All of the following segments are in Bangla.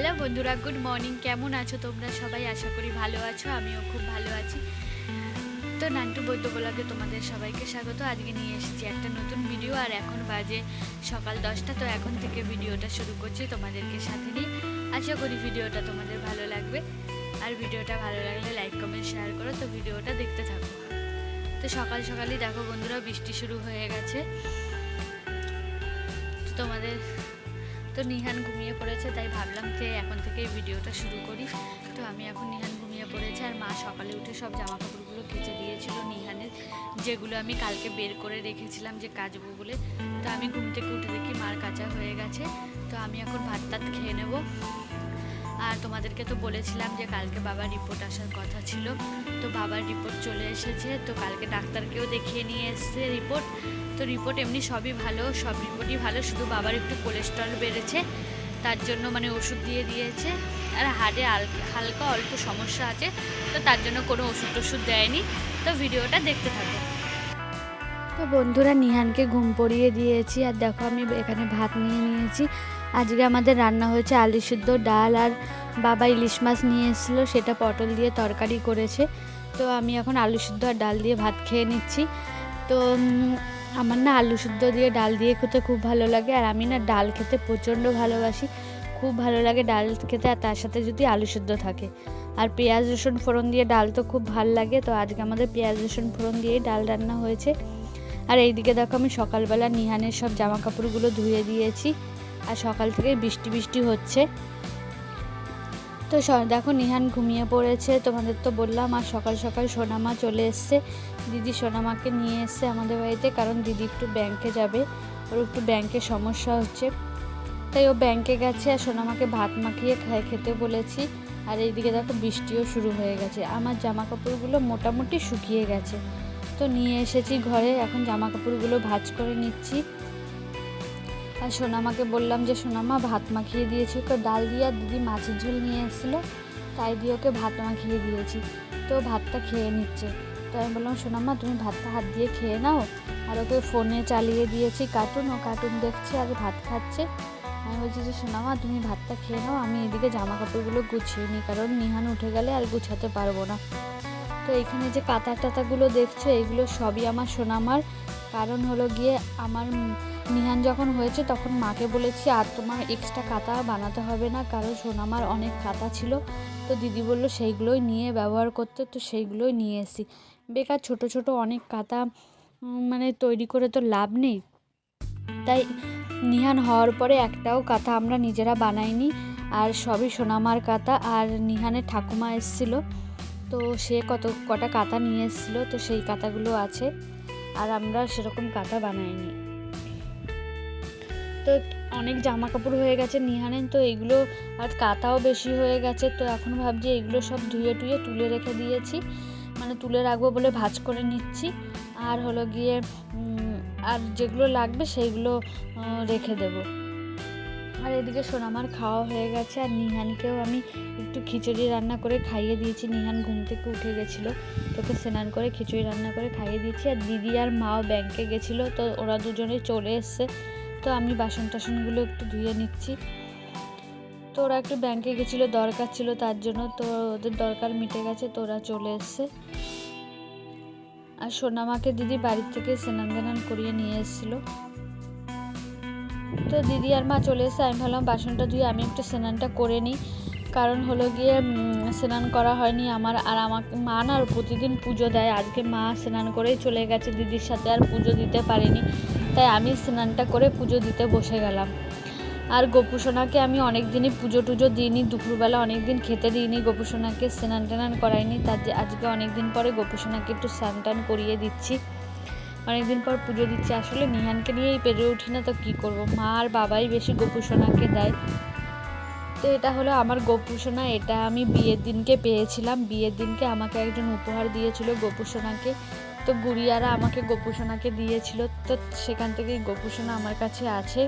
হ্যালো বন্ধুরা গুড মর্নিং কেমন আছো তোমরা? সবাই আশা করি ভালো আছো, আমিও খুব ভালো আছি। তো নান্টু বৈদ্য ব্লগে তোমাদের সবাইকে স্বাগত। আজকে নিয়ে এসেছি একটা নতুন ভিডিও আর এখন বাজে সকাল দশটা, তো এখন থেকে ভিডিওটা শুরু করছি তোমাদেরকে সাথে নিয়ে। আশা করি ভিডিওটা তোমাদের ভালো লাগবে। আর ভিডিওটা ভালো লাগলে লাইক কমেন্ট শেয়ার করো। তো ভিডিওটা দেখতে থাকো। তো সকাল সকালই দেখো বন্ধুরা, বৃষ্টি শুরু হয়ে গেছে। তোমাদের তো নিহান ঘুমিয়ে পড়েছে, তাই ভাবলাম যে এখন থেকে ভিডিওটা শুরু করি। তো আমি এখন নিহান ঘুমিয়ে পড়েছে আর মা সকালে উঠে সব জামা কাপড়গুলো কেচে দিয়েছিল নিহানের, যেগুলো আমি কালকে বের করে রেখেছিলাম যে কাচবো বলে। তো আমি ঘুম থেকে উঠে দেখি মার কাঁচা হয়ে গেছে, তো আমি এখন ভাত টাত খেয়ে নেব। আর তোমাদেরকে তো বলেছিলাম যে কালকে বাবার রিপোর্ট আসার কথা ছিল। তো বাবার রিপোর্ট চলে এসেছে, তো কালকে ডাক্তারকেও দেখিয়ে নিয়ে এসছে রিপোর্ট। তো রিপোর্ট এমনি সবই ভালো, সব রিপোর্টই ভালো, শুধু বাবার একটু কোলেস্ট্রল বেড়েছে, তার জন্য মানে ওষুধ দিয়ে দিয়েছে। আর হাড়ে হালকা অল্প সমস্যা আছে, তো তার জন্য কোনো ওষুধ টষুধ দেয়নি। তো ভিডিওটা দেখতে থাকো। তো বন্ধুরা, নিহানকে ঘুম পড়িয়ে দিয়েছি, আর দেখো আমি এখানে ভাত নিয়ে নিয়েছি। আজকে আমাদের রান্না হয়েছে আলু সিদ্ধ, ডাল আর বাবা ইলিশ মাছ নিয়ে এসেছিল, সেটা পটল দিয়ে তরকারি করেছে। তো আমি এখন আলু সিদ্ধ আর ডাল দিয়ে ভাত খেয়ে নিচ্ছি। তো আমার না আলু সিদ্ধ দিয়ে ডাল দিয়ে খেতে খুব ভালো লাগে, আর আমি না ডাল খেতে প্রচণ্ড ভালোবাসি। খুব ভালো লাগে ডাল খেতে, আর তার সাথে যদি আলু সিদ্ধ থাকে। আর পেঁয়াজ, রসুন ফোড়ন দিয়ে ডাল তো খুব ভালো লাগে, তো আজকে আমাদের পেঁয়াজ, রসুন ফোড়ন দিয়েই ডাল রান্না হয়েছে। আর এইদিকে দেখো আমি সকালবেলা নিহানের সব জামা কাপড়গুলো ধুয়ে দিয়েছি, আর সকাল থেকে বৃষ্টি বৃষ্টি হচ্ছে। তো দেখো নিহান ঘুমিয়ে পড়েছে। তোমাদের তো বললাম, আর সকাল সকাল সোনামা চলে এসছে। দিদি সোনামাকে নিয়ে এসছে আমাদের বাড়িতে, কারণ দিদি একটু ব্যাংকে যাবে। ওর একটু ব্যাংকে সমস্যা হচ্ছে। তাই ও ব্যাংকে গেছে, আর সোনামাকে ভাত মাখিয়ে খায় খেতে বলেছি। আর এইদিকে দেখো বৃষ্টিও শুরু হয়ে গেছে। আমার জামা কাপড়গুলো মোটামুটি শুকিয়ে গেছে। তো নিয়ে এসেছি ঘরে, এখন জামা কাপড়গুলো ভাঁজ করে নিচ্ছি। আর সোনামাকে বললাম যে, সোনামা, ভাত মাখিয়ে দিয়েছি। ওকে ডাল দিয়ে আর দিদি মাছের ঝোল নিয়ে এসেছিল। তাই দিয়ে ওকে ভাত মাখিয়ে দিয়েছি। তো ভাতটা খেয়ে নিচ্ছে। তো আমি বললাম, সোনামা, তুমি ভাতটা হাত দিয়ে খেয়ে নাও। আর ওকে ফোনে চালিয়ে দিয়েছি কার্টুন। ও কার্টুন দেখছে আর ভাত খাচ্ছে। আমি বলছি যে, সোনামা, তুমি ভাতটা খেয়ে নাও। আমি এদিকে জামা কাপড়গুলো গুছিয়ে নিই, কারণ নিহান উঠে গেলে আর গুছাতে পারব না। তো এখানে যে কাঁথা টাতাগুলো দেখছ এগুলো সবই আমার সোনামার। কারণ হলো গিয়ে আমার নিহান যখন হয়েছে তখন মাকে বলেছি আর তোমার এক্সট্রা কাঁথা বানাতে হবে না কারণ সোনামার অনেক কাঁথা ছিল। তো দিদি বলল সেইগুলোই নিয়ে ব্যবহার করতে তো সেইগুলোই নিয়ে এসি। বেকার ছোট ছোট অনেক উম, মানে তৈরি করে তো লাভ নেই। তাই নিহান হওয়ার পরে একটাও কাঁথা আমরা নিজেরা বানাইনি আর সবই সোনামার কাঁথা আর নিহানের ঠাকুমা এসেছিল। তো সে কত কটা কাঁথা নিয়ে এসেছিল তো সেই কাঁথাগুলো আছে আর আমরা সেরকম কাঁথা বানাইনি। তো অনেক জামা কাপড় হয়ে গেছে নিহানের, তো এগুলো আর কাঁথাও বেশি হয়ে গেছে। তো এখন ভাবছি এগুলো সব ধুয়ে টুয়ে তুলে রেখে দিয়েছি। মানে তুলে রাখব বলে ভাজ করে নিচ্ছি। আর হলো গিয়ে আর যেগুলো লাগবে সেইগুলো রেখে দেবো। আর এদিকে সোনামার খাওয়া হয়ে গেছে। আর নিহানকেও আমি একটু খিচুড়ি রান্না করে খাইয়ে দিয়েছি। নিহান ঘুম থেকে উঠে গেছিল। তোকে স্নান করে খিচুড়ি রান্না করে খাইয়ে দিয়েছি। আর দিদি আর মাও ব্যাংকে গেছিল। তো ওরা দুজনে চলে এসছে। তো আমি বাসন টাসনগুলো একটু ধুয়ে নিচ্ছি। তো ওরা একটু ব্যাংকে গেছিল, দরকার ছিল তার জন্য। তো ওদের দরকার মিটে গেছে, তো ওরা চলে এসছে। আর সোনামাকে দিদি বাড়ির থেকে স্নান দানান করিয়ে নিয়ে এসেছিল। তো দিদি আর মা চলে এসে আমি ভাবলাম বাসনটা ধুয়ে আমি একটু স্নানটা করে নিই। কারণ হলো গিয়ে স্নান করা হয়নি আমার। আর আমাকে, মা না প্রতিদিন পুজো দেয়। আজকে মা স্নান করেই চলে গেছে দিদির সাথে, আর পুজো দিতে পারিনি। তাই আমি স্নানটা করে পুজো দিতে বসে গেলাম। আর গোপুসোনাকে আমি অনেক দিনই পুজো টুজো দিইনি, দুপুরবেলা অনেক দিন খেতে দিইনি, গোপুসোনাকে স্নান টান করাইনি, তার আজকে অনেক দিন পরে গোপুসোনাকে একটু স্নান টান করিয়ে দিচ্ছি। অনেকদিন পর পুজো দিচ্ছি। আসলে নিহানকে নিয়েই পেরে উঠি না তো কী করব? মা আর বাবাই বেশি গোপুসোনাকে দেয়। তো এটা হলো আমার গোপুসোনা, এটা আমি বিয়ের দিনকে পেয়েছিলাম। বিয়ের দিনকে আমাকে একজন উপহার দিয়েছিল গোপুসোনাকে। তো গুড়িয়ারা আমাকে গোপুসোনাকে দিয়েছিল, তো সেখান থেকেই গোপুসোনা আমার কাছে আছে।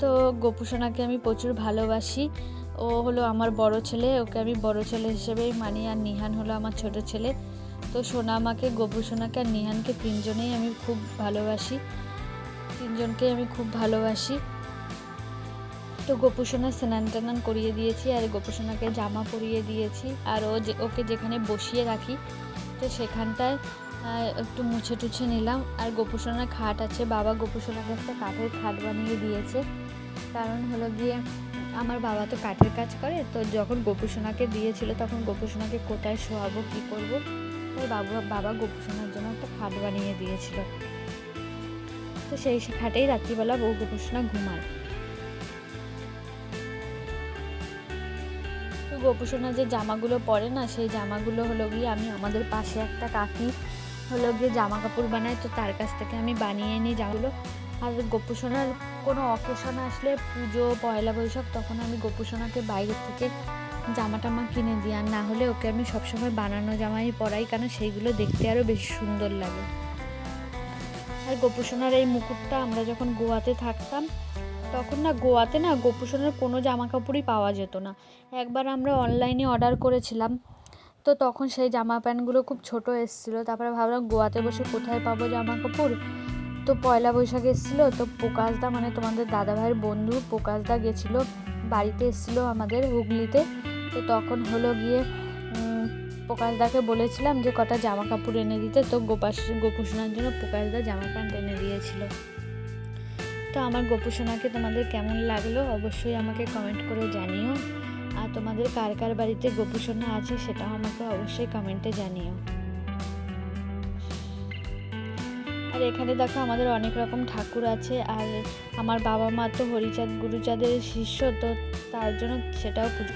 তো গোপুসোনাকে আমি প্রচুর ভালোবাসি। ও হলো আমার বড় ছেলে, ওকে আমি বড় ছেলে হিসেবেই মানি আর নিহান হলো আমার ছোট ছেলে। তো সোনা আমাকে গোপু সোনাকে আর নিহানকে তিনজনেই আমি খুব ভালোবাসি। তিনজনকেই আমি খুব ভালোবাসি। তো গোপুসোনা স্নান টানান করিয়ে দিয়েছি আর গোপুসোনাকে জামা পরিয়ে দিয়েছি। আর ও যে, ওকে যেখানে বসিয়ে রাখি তো সেখানটায় একটু মুছে টুছে নিলাম। আর গোপুসোনার খাট আছে। বাবা গোপুসোনাকে একটা কাঠের খাট বানিয়ে দিয়েছে। কারণ হলো গিয়ে, আমার বাবা তো কাঠের কাজ করে। তো যখন গোপুসোনাকে দিয়েছিল, তখন গোপুসোনাকে কোথায় শোয়াবো, কী করব? তাই বাবু, বাবা গোপুসোনার জন্য একটা খাট বানিয়ে দিয়েছিল। তো সেই খাটেই রাত্রিবেলা বউ গোপুসোনা ঘুমায়। তো যে জামাগুলো পরে না, সেই জামাগুলো হলো গিয়ে আমি আমাদের পাশে একটা কাকি হলো গিয়ে জামা কাপড় বানায়, তো তার কাছ থেকে আমি বানিয়ে নিই জামাগুলো। আর গোপুসোনার কোনো অকেশন আসলে পুজো, পয়লা বৈশাখ, তখন আমি গোপুসোনাকে বাইরে থেকে জামা টামা কিনে দিই। আর না হলে ওকে আমি সবসময় বানানো জামাই পরাই কারণ সেইগুলো দেখতে আরও বেশি সুন্দর লাগে। আর গোপুসোনার এই মুকুটটা আমরা যখন গোয়াতে থাকতাম তখন না গোয়াতে না গোপুসোনার কোনো জামা কাপড়ই পাওয়া যেত না। একবার আমরা অনলাইনে অর্ডার করেছিলাম, তো তখন সেই জামা প্যান্টগুলো খুব ছোট এসেছিল। তারপরে ভাবলাম গোয়াতে বসে কোথায় পাবো জামা কাপড় তো পয়লা বৈশাখ এসেছিল, তো পোকাশদা মানে তোমাদের দাদাভাইয়ের বন্ধু পোকাশদা গেছিল, বাড়িতে এসেছিল আমাদের হুগলিতে। তো তখন হলো গিয়ে প্রকাশদাকে বলেছিলাম যে কটা জামা কাপড় এনে দিতে। তো গোপাস, গোপুসোনার জন্য প্রকাশদা জামা প্যান্ট এনে দিয়েছিল। তো আমার গোপুসোনাকে তোমাদের কেমন লাগল অবশ্যই আমাকে কমেন্ট করে জানিও। আর তোমাদের কার কার বাড়িতে গোপুসোনা আছে সেটাও আমাকে অবশ্যই কমেন্টে জানিও। আর এখানে দেখো আমাদের অনেক রকম ঠাকুর আছে আর আমার বাবা মা তো হরিচাঁদ গুরুচাঁদের শিষ্য তো তার জন্য সেটাও পুজো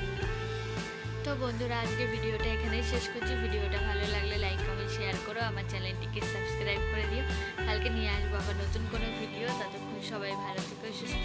তো বন্ধুরা আজকে ভিডিওটা এখানেই শেষ করছি। ভিডিওটা ভালো লাগলে লাইক শেয়ার করো, আমার চ্যানেলটিকে সাবস্ক্রাইব করে দিও। কালকে নিয়ে আসব আবার নতুন কোনো ভিডিও তাতে সবাই ভালো থেকে, সুস্থ